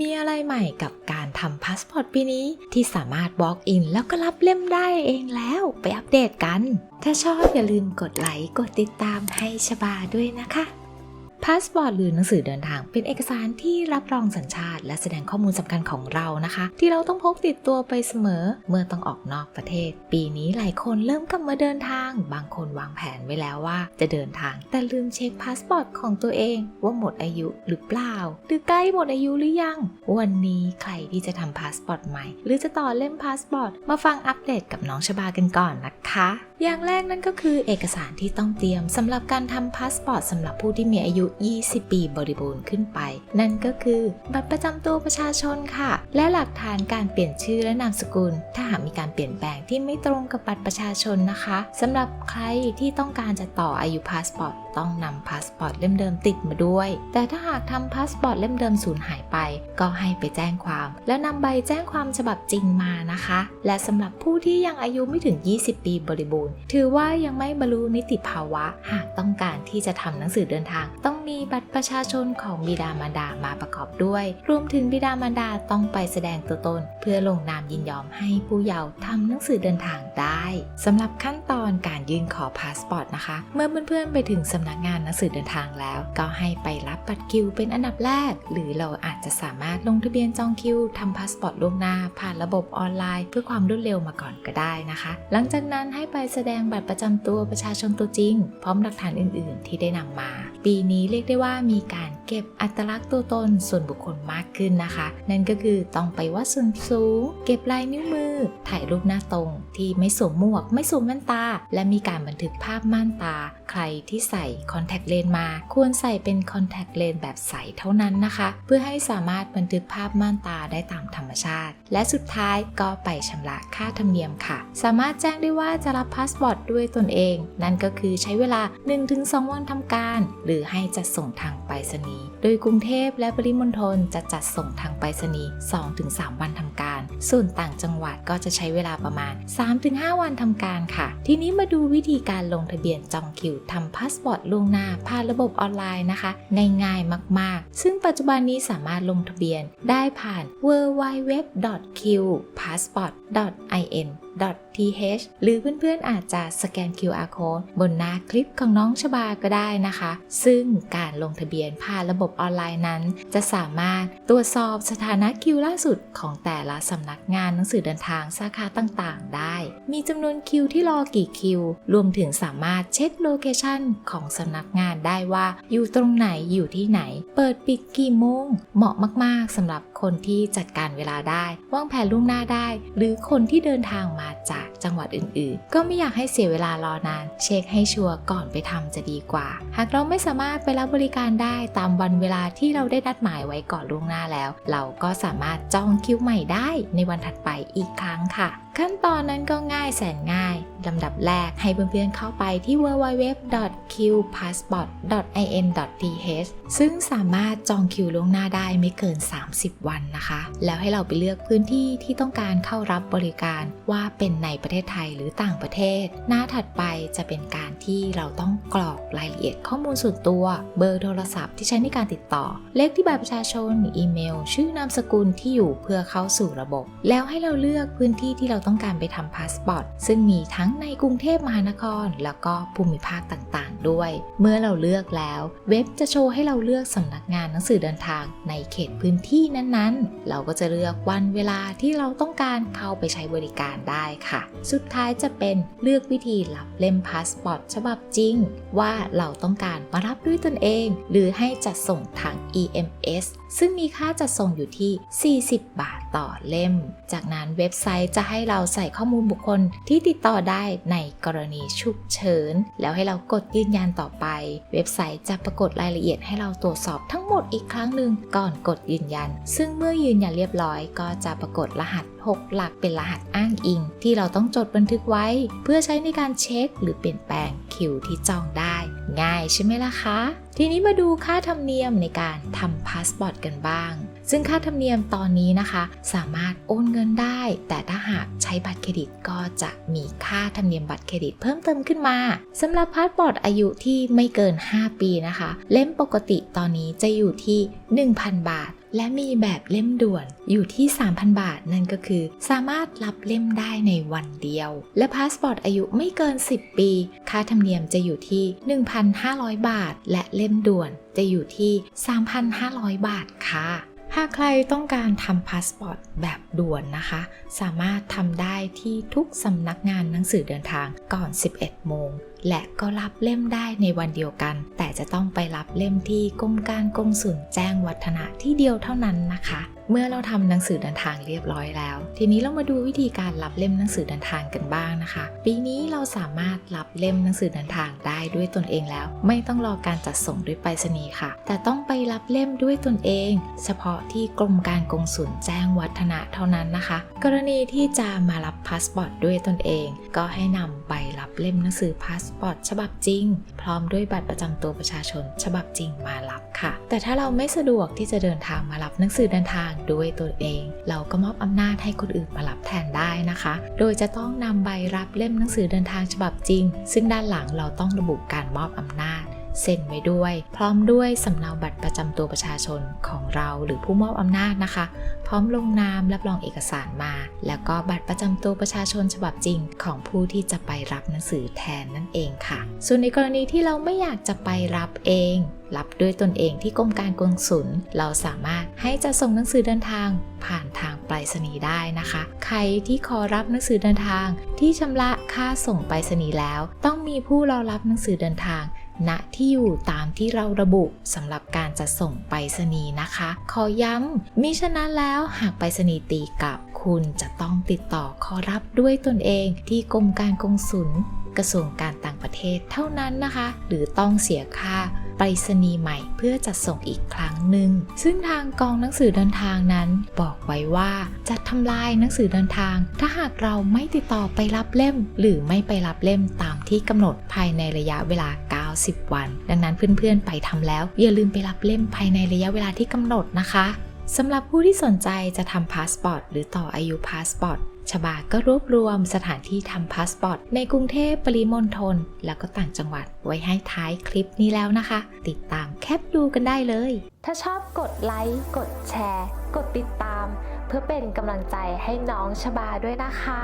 มีอะไรใหม่กับการทำพาสปอร์ตปีนี้ ที่สามารถบล็อกอินแล้วก็รับเล่มได้เองแล้วไปอัปเดตกัน ถ้าชอบอย่าลืมกดไลค์กดติดตามให้ชบาด้วยนะคะ พาสปอร์ตหรือหนังสือเดินทาง เป็นเอกสารที่รับรองสัญชาติ และแสดงข้อมูลสำคัญของเรานะคะ ที่เราต้องพกติดตัวไปเสมอ เมื่อต้องออกนอกประเทศ ปีนี้หลายคนเริ่มกลับมาเดินทาง บางคนวางแผนไว้แล้วว่า จะเดินทางแต่ลืมเช็คพาสปอร์ตของตัวเอง ว่าหมดอายุหรือเปล่า หรือใกล้หมดอายุหรือยัง วันนี้ใครที่จะทำพาสปอร์ตใหม่ หรือจะต่อเล่มพาสปอร์ตมาฟังอัปเดตกับน้องชบากันก่อนนะคะอย่างแรกนั่นก็คือเอกสารที่ต้องเตรียมสำหรับการทำพาสปอร์ตสำหรับผู้ที่มีอายุ20 ปีบริบูรณ์ขึ้นไป นั่นก็คือบัตรประจำตัวประชาชนค่ะ และหลักฐานการเปลี่ยนชื่อและนามสกุล ถ้าหากมีการเปลี่ยนแปลงที่ไม่ตรงกับบัตรประชาชนนะคะสำหรับใครที่ต้องการจะต่ออายุพาสปอร์ตต้องนำพาสปอร์ตเล่มเดิมติดมาด้วย แต่ถ้าหากทำพาสปอร์ตเล่มเดิมสูญหายไป ก็ให้ไปแจ้งความ แล้วนำใบแจ้งความฉบับจริงมานะคะ และสำหรับผู้ที่ยังอายุไม่ถึง 20 ปีบริบูรณ์ ถือว่ายังไม่บรรลุนิติภาวะ หากต้องการที่จะทำหนังสือเดินทาง ต้อง มีบัตรประชาชนของบิดามารดามาประกอบด้วย รวมถึงบิดามารดาต้องไปแสดงตัวตน เพื่อลงนามยินยอมให้ผู้เยาว์ทำหนังสือเดินทางได้สำหรับขั้นตอนการยื่นขอพาสปอร์ตนะคะ เมื่อเพื่อนๆไปถึงสำนักงานหนังสือเดินทางแล้ว ก็ให้ไปรับบัตรคิวเป็นอันดับแรก หรือเราอาจจะสามารถลงทะเบียนจองคิวทำพาสปอร์ตล่วงหน้า ผ่านระบบออนไลน์ เพื่อความรวดเร็วมาก่อนก็ได้นะคะ หลังจากนั้นให้ไปแสดงบัตรประจำตัวประชาชนตัวจริง พร้อมหลักฐานอื่น ๆ ที่ได้นำมา ปีนี้เรียกได้ว่ามีการเก็บอัตลักษณ์ตัวตนส่วนบุคคลมากขึ้นนะคะ นั่นก็คือต้องไปวัดส่วนสูง เก็บลายนิ้วมือ ถ่ายรูปหน้าตรงที่ไม่สวมหมวก ไม่สวมแว่นตา และมีการบันทึกภาพม่านตาใครที่ใส่คอนแทคเลนส์มา ควรใส่เป็นคอนแทคเลนส์แบบใสเท่านั้นนะคะ เพื่อให้สามารถบันทึกภาพม่านตาได้ตามธรรมชาติ และสุดท้ายก็ไปชำระค่าธรรมเนียมค่ะ สามารถแจ้งได้ว่าจะรับพาสปอร์ตด้วยตนเอง นั่นก็คือใช้เวลา 1-2 วันทำการ หรือให้จัดส่งทางไปรษณีย์ โดยกรุงเทพและปริมณฑลจะจัดส่งทางไปรษณีย์ 2-3 วันทำการ ส่วนต่างจังหวัดก็จะใช้เวลาประมาณ 3-5 วันทำการค่ะ ทีนี้มาดูวิธีการลงทะเบียนจองคิวทำพาสปอร์ตล่วงหน้าผ่านระบบออนไลน์นะคะง่ายๆมากๆ ซึ่งปัจจุบันนี้สามารถลงทะเบียนได้ผ่าน www.qpassport.in th หรือเพื่อนๆอาจจะสแกน QR code บนหน้าคลิปของน้องชบาก็ได้นะคะ ซึ่งการลงทะเบียนผ่านระบบออนไลน์นั้น จะสามารถตรวจสอบสถานะคิวล่าสุดของแต่ละสำนักงานหนังสือเดินทางสาขาต่างๆ ได้ มีจำนวนคิวที่รอกี่คิว รวมถึงสามารถเช็คโลเคชันของสำนักงานได้ว่าอยู่ตรงไหนอยู่ที่ไหน เปิดปิดกี่โมง เหมาะมากๆสำหรับคนที่จัดการเวลาได้วางแผนล่วงหน้าได้ หรือคนที่เดินทางมาจากจังหวัดอื่นๆ ก็ไม่อยากให้เสียเวลารอนาน เช็คให้ชัวร์ก่อนไปทำจะดีกว่า หากเราไม่สามารถไปรับบริการได้ตามวันเวลาที่เราได้นัดหมายไว้ก่อนล่วงหน้าแล้ว เราก็สามารถจองคิวใหม่ได้ในวันถัดไปอีกครั้งค่ะ ขั้นตอนนั้นก็ง่ายแสนง่าย ลำดับแรกให้เพื่อนๆเข้าไปที่ www.qpassport.in.th ซึ่งสามารถจองคิวล่วงหน้าได้ไม่เกิน 30 วันนะคะ แล้วให้เราไปเลือกพื้นที่ที่ต้องการเข้ารับบริการว่าเป็นในประเทศไทยหรือต่างประเทศ หน้าถัดไปจะเป็นการที่เราต้องกรอกรายละเอียดข้อมูลส่วนตัว เบอร์โทรศัพท์ที่ใช้ในการติดต่อ เลขที่บัตรประชาชน อีเมล ชื่อนามสกุลที่อยู่เพื่อเข้าสู่ระบบ แล้วให้เราเลือกพื้นที่ที่เราต้องการไปทำพาสปอร์ตซึ่งมีทั้งในกรุงเทพมหานคร แล้วก็ภูมิภาคต่างๆ ด้วย เมื่อเราเลือกแล้ว เว็บจะโชว์ให้เราเลือกสำนักงานหนังสือเดินทางในเขตพื้นที่นั้นๆ เราก็จะเลือกวันเวลาที่เราต้องการเข้าไปใช้บริการได้ค่ะ สุดท้ายจะเป็นเลือกวิธีรับเล่มพาสปอร์ตฉบับจริง ว่าเราต้องการมารับด้วยตนเอง หรือให้จัดส่งทาง EMS ซึ่งมีค่าจัดส่งอยู่ที่ 40 บาทต่อเล่ม จากนั้นเว็บไซต์จะให้เราราใส่ข้อมูลบุคคลที่ติดต่อได้ในกรณีฉุกเฉิน แล้วให้เรากดยืนยันต่อไป เว็บไซต์จะปรากฏรายละเอียดให้เราตรวจสอบทั้งหมดอีกครั้งหนึ่งก่อนกดยืนยัน ซึ่งเมื่อยืนยันเรียบร้อยก็จะปรากฏรหัส 6 หลักเป็นรหัสอ้างอิง ที่เราต้องจดบันทึกไว้ เพื่อใช้ในการเช็ค หรือเปลี่ยนแปลงคิวที่จองได้ ง่ายใช่ไหมล่ะคะ ทีนี้มาดูค่าธรรมเนียมในการทำพาสปอร์ตกันบ้าง ซึ่งค่าธรรมเนียมตอนนี้นะคะ สามารถโอนเงินได้ แต่ถ้าหากใช้บัตรเครดิตก็จะมีค่าธรรมเนียมบัตรเครดิตเพิ่มเติมขึ้นมาสำหรับพาสปอร์ตอายุที่ไม่เกิน 5 ปีนะคะ เล่มปกติตอนนี้จะอยู่ที่ 1,000 บาทและมีแบบเล่มด่วนอยู่ที่ 3,000 บาท นั่นก็คือ สามารถรับเล่มได้ในวันเดียว และพาสปอร์ตอายุไม่เกิน 10 ปี ค่าธรรมเนียมจะอยู่ที่ 1,500 บาท และเล่มด่วนจะอยู่ที่ 3,500 บาทค่ะ้าใครต้องการทำพาสปอร์ตแบบด่วนนะคะ สามารถทำได้ที่ทุกสำนักงานหนังสือเดินทางก่อน 11 โมง และก็รับเล่มได้ในวันเดียวกัน แต่จะต้องไปรับเล่มที่กรมการกงสุลแจ้งวัฒนะที่เดียวเท่านั้นนะคะ เมื่อเราทำหนังสือเดินทางเรียบร้อยแล้ว ทีนี้เรามาดูวิธีการรับเล่มหนังสือเดินทางกันบ้างนะคะ ปีนี้เราสามารถรับเล่มหนังสือเดินทางได้ด้วยตนเองแล้ว ไม่ต้องรอการจัดส่งด้วยไปรษณีย์ค่ะ แต่ต้องไปรับเล่มด้วยตนเอง เฉพาะที่กรมการกงสุลแจ้งวัฒนะเท่านั้นนะคะ กรณีที่จะมารับพาสปอร์ตด้วยตนเอง ก็ให้นำใบรับเล่มหนังสือพาสปอร์ตฉบับจริง พร้อมด้วยบัตรประจำตัวประชาชน ฉบับจริงมารับค่ะ แต่ถ้าเราไม่สะดวกที่จะเดินทางมารับหนังสือเดินทางางด้วยตัวเอง เราก็มอบอำนาจให้คนอื่นมารับแทนได้นะคะ โดยจะต้องนำใบรับเล่มหนังสือเดินทางฉบับจริง ซึ่งด้านหลังเราต้องระบุการมอบอำนาจ เซ็นไว้ด้วย พร้อมด้วยสำเนาบัตรประจำตัวประชาชนของเราหรือผู้มอบอำนาจนะคะ พร้อมลงนามรับรองเอกสารมา แล้วก็บัตรประจำตัวประชาชนฉบับจริง ของผู้ที่จะไปรับหนังสือแทนนั่นเองค่ะ ส่วนในกรณีที่เราไม่อยากจะไปรับเองรับด้วยตนเองที่กรมการกงสุล เราสามารถให้จะส่งหนังสือเดินทางผ่านทางไปรษณีย์ได้นะคะ ใครที่ขอรับหนังสือเดินทางที่ชำระค่าส่งไปรษณีย์แล้ว ต้องมีผู้รอรับหนังสือเดินทาง ณที่อยู่ตามที่เราระบุสำหรับการจะส่งไปรษณีย์นะคะ ขอย้ำมิฉะนั้นแล้วหากไปรษณีย์ตีกลับ คุณจะต้องติดต่อขอรับด้วยตนเองที่กรมการกงสุลกระทรวงการต่างประเทศเท่านั้นนะคะ หรือต้องเสียค่าไปรษณีย์ใหม่เพื่อจะส่งอีกครั้งหนึ่ง ซึ่งทางกองหนังสือเดินทางนั้น บอกไว้ว่าจะทำลายหนังสือเดินทาง ถ้าหากเราไม่ติดต่อไปรับเล่ม หรือไม่ไปรับเล่มตามที่กำหนดภายในระยะเวลา 90 วัน ดังนั้นเพื่อนๆไปทำแล้ว อย่าลืมไปรับเล่มภายในระยะเวลาที่กำหนดนะคะสำหรับผู้ที่สนใจจะทำพาสปอร์ตหรือต่ออายุพาสปอร์ตชบาก็รวบรวมสถานที่ทำพาสปอร์ตในกรุงเทพปริมณฑลแล้วก็ต่างจังหวัดไว้ให้ท้ายคลิปนี้แล้วนะคะ ติดตามแคปดูกันได้เลย ถ้าชอบกดไลค์กดแชร์ กดติดตาม เพื่อเป็นกำลังใจให้น้องชบาด้วยนะคะ